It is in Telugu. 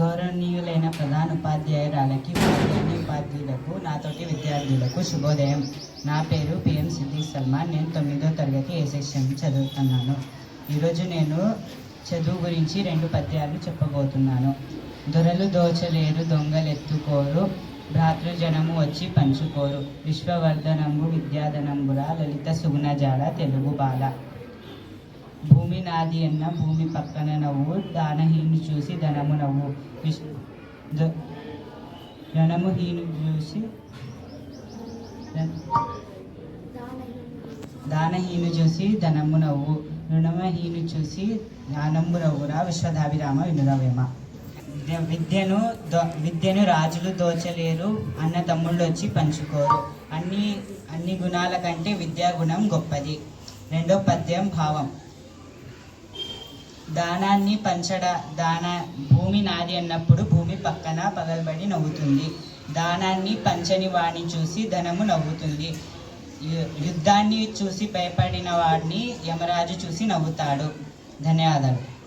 గౌరవనీయులైన ప్రధాన ఉపాధ్యాయురాలకి ఉపాధ్యాయుని ఉపాధ్యాయులకు నాతోటి విద్యార్థులకు శుభోదయం. నా పేరు పిఎం సిద్దిక్ సల్మాన్. నేను తొమ్మిదో తరగతి ఏ సెక్షన్ చదువుతున్నాను. ఈరోజు నేను చదువు గురించి రెండు పద్యాలు చెప్పబోతున్నాను. దొరలు దోచలేరు దొంగలెత్తుకోరు భ్రాతృజనము వచ్చి పంచుకోరు. విశ్వవర్ధనంబు విద్యాధనంబురా లలిత సుగుణజాల తెలుగు బాల. భూమి నాది అన్న భూమి పక్కన నవ్వు దానహీను చూసి ధనము నవ్వు. విష్ ద- ధనము హీను చూసి దానహీను చూసి ధనము నవ్వు. రుణమహీను చూసి జ్ఞానము నవ్వురా విశ్వధాభిరామ వినురవేమ. విద్యను దో విద్యను రాజులు దోచలేరు అన్న తమ్ముళ్ళు వచ్చి పంచుకోరు. అన్ని అన్ని గుణాల కంటే విద్యా గుణం గొప్పది. రెండో పద్యం భావం. దానాన్ని పంచడ దాన భూమి నాది అన్నప్పుడు భూమి పక్కన పగలబడి నవ్వుతుంది. దానాన్ని పంచని వాడిని చూసి ధనము నవ్వుతుంది. యుద్ధాన్ని చూసి భయపడిన వాడిని యమరాజు చూసి నవ్వుతాడు. ధన్యవాదాలు.